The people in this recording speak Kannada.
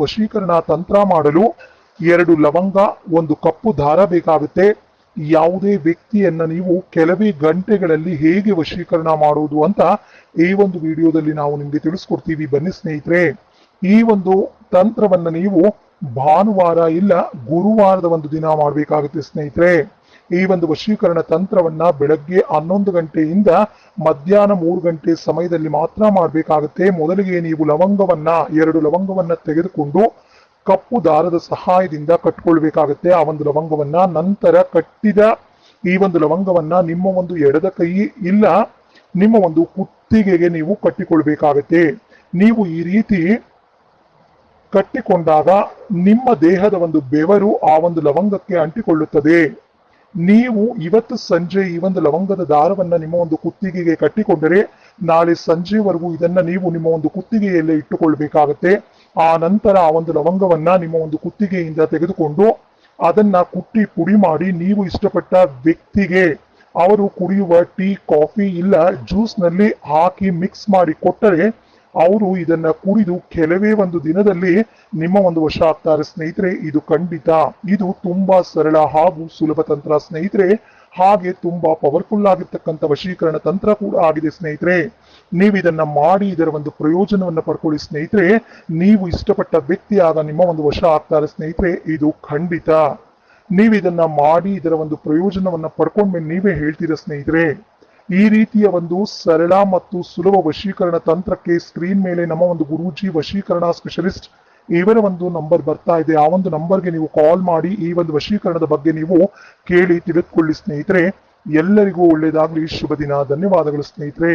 ವಶೀಕರಣ ತಂತ್ರ ಮಾಡಲು ಎರಡು ಲವಂಗ, ಒಂದು ಕಪ್ಪು ದಾರ ಬೇಕಾಗುತ್ತೆ. ಯಾವುದೇ ವ್ಯಕ್ತಿಯನ್ನ ನೀವು ಕೆಲವೇ ಗಂಟೆಗಳಲ್ಲಿ ಹೇಗೆ ವಶೀಕರಣ ಮಾಡುವುದು ಅಂತ ಈ ಒಂದು ವಿಡಿಯೋದಲ್ಲಿ ನಾವು ನಿಮಗೆ ತಿಳಿಸ್ಕೊಡ್ತೀವಿ. ಬನ್ನಿ ಸ್ನೇಹಿತರೆ, ಈ ಒಂದು ತಂತ್ರವನ್ನ ನೀವು ಭಾನುವಾರ ಇಲ್ಲ ಗುರುವಾರದ ಒಂದು ದಿನ ಮಾಡಬೇಕಾಗುತ್ತೆ ಸ್ನೇಹಿತರೆ. ಈ ಒಂದು ವಶೀಕರಣ ತಂತ್ರವನ್ನ ಬೆಳಗ್ಗೆ ಹನ್ನೊಂದು ಗಂಟೆಯಿಂದ ಮಧ್ಯಾಹ್ನ ಮೂರು ಗಂಟೆ ಸಮಯದಲ್ಲಿ ಮಾತ್ರ ಮಾಡಬೇಕಾಗುತ್ತೆ. ಮೊದಲಿಗೆ ನೀವು ಲವಂಗವನ್ನ, ಎರಡು ಲವಂಗವನ್ನ ತೆಗೆದುಕೊಂಡು ಕಪ್ಪು ದಾರದ ಸಹಾಯದಿಂದ ಕಟ್ಕೊಳ್ಬೇಕಾಗುತ್ತೆ ಆ ಒಂದು ಲವಂಗವನ್ನ. ನಂತರ ಕಟ್ಟಿದ ಈ ಒಂದು ಲವಂಗವನ್ನ ನಿಮ್ಮ ಒಂದು ಎಡದ ಕೈ ಇಲ್ಲ, ನಿಮ್ಮ ಒಂದು ಕುತ್ತಿಗೆಗೆ ನೀವು ಕಟ್ಟಿಕೊಳ್ಬೇಕಾಗತ್ತೆ. ನೀವು ಈ ರೀತಿ ಕಟ್ಟಿಕೊಂಡಾಗ ನಿಮ್ಮ ದೇಹದ ಒಂದು ಬೆವರು ಆ ಒಂದು ಲವಂಗಕ್ಕೆ ಅಂಟಿಕೊಳ್ಳುತ್ತದೆ. ನೀವು ಇವತ್ತು ಸಂಜೆ ಈ ಒಂದು ಲವಂಗದ ದಾರವನ್ನ ನಿಮ್ಮ ಒಂದು ಕುತ್ತಿಗೆಗೆ ಕಟ್ಟಿಕೊಂಡರೆ ನಾಳೆ ಸಂಜೆವರೆಗೂ ಇದನ್ನ ನೀವು ನಿಮ್ಮ ಒಂದು ಕುತ್ತಿಗೆಯಲ್ಲೇ ಇಟ್ಟುಕೊಳ್ಬೇಕಾಗತ್ತೆ. ಆ ನಂತರ ಆ ಒಂದು ಲವಂಗವನ್ನ ನಿಮ್ಮ ಒಂದು ಕುತ್ತಿಗೆಯಿಂದ ತೆಗೆದುಕೊಂಡು ಅದನ್ನ ಕುಟ್ಟಿ ಪುಡಿ ಮಾಡಿ ನೀವು ಇಷ್ಟಪಟ್ಟ ವ್ಯಕ್ತಿಗೆ ಅವರು ಕುಡಿಯುವ ಟೀ, ಕಾಫಿ ಇಲ್ಲ ಜ್ಯೂಸ್ನಲ್ಲಿ ಹಾಕಿ ಮಿಕ್ಸ್ ಮಾಡಿ ಕೊಟ್ಟರೆ ಅವರು ಇದನ್ನ ಕುಡಿದು ಕೆಲವೇ ಒಂದು ದಿನದಲ್ಲಿ ನಿಮ್ಮ ಒಂದು ವಶ ಆಗ್ತಾರೆ ಸ್ನೇಹಿತರೆ, ಇದು ಖಂಡಿತ. ಇದು ತುಂಬಾ ಸರಳ ಹಾಗೂ ಸುಲಭ ತಂತ್ರ ಸ್ನೇಹಿತರೆ. ಹಾಗೆ ತುಂಬಾ ಪವರ್ಫುಲ್ ಆಗಿರ್ತಕ್ಕಂಥ ವಶೀಕರಣ ತಂತ್ರ ಕೂಡ ಆಗಿದೆ ಸ್ನೇಹಿತರೆ. ನೀವು ಇದನ್ನ ಮಾಡಿ ಇದರ ಒಂದು ಪ್ರಯೋಜನವನ್ನ ಪಡ್ಕೊಳ್ಳಿ ಸ್ನೇಹಿತರೆ. ನೀವು ಇಷ್ಟಪಟ್ಟ ವ್ಯಕ್ತಿ ಆಗ ನಿಮ್ಮ ಒಂದು ವಶ ಆಗ್ತಾರೆ ಸ್ನೇಹಿತರೆ, ಇದು ಖಂಡಿತ. ನೀವು ಇದನ್ನ ಮಾಡಿ ಇದರ ಒಂದು ಪ್ರಯೋಜನವನ್ನ ಪಡ್ಕೊಂಡ್ಮೇಲೆ ನೀವೇ ಹೇಳ್ತೀರಾ ಸ್ನೇಹಿತರೆ. ಈ ರೀತಿಯ ಒಂದು ಸರಳ ಮತ್ತು ಸುಲಭ ವಶೀಕರಣ ತಂತ್ರಕ್ಕೆ ಸ್ಕ್ರೀನ್ ಮೇಲೆ ನಮ್ಮ ಒಂದು ಗುರೂಜಿ ವಶೀಕರಣ ಸ್ಪೆಷಲಿಸ್ಟ್ ಇವರ ಒಂದು ನಂಬರ್ ಬರ್ತಾ ಇದೆ. ಆ ಒಂದು ನಂಬರ್ಗೆ ನೀವು ಕಾಲ್ ಮಾಡಿ ಈ ಒಂದು ವಶೀಕರಣದ ಬಗ್ಗೆ ನೀವು ಕೇಳಿ ತಿಳಿದುಕೊಳ್ಳಿ ಸ್ನೇಹಿತರೆ. ಎಲ್ಲರಿಗೂ ಒಳ್ಳೆಯದಾಗಲಿ. ಶುಭ ದಿನ. ಧನ್ಯವಾದಗಳು ಸ್ನೇಹಿತರೆ.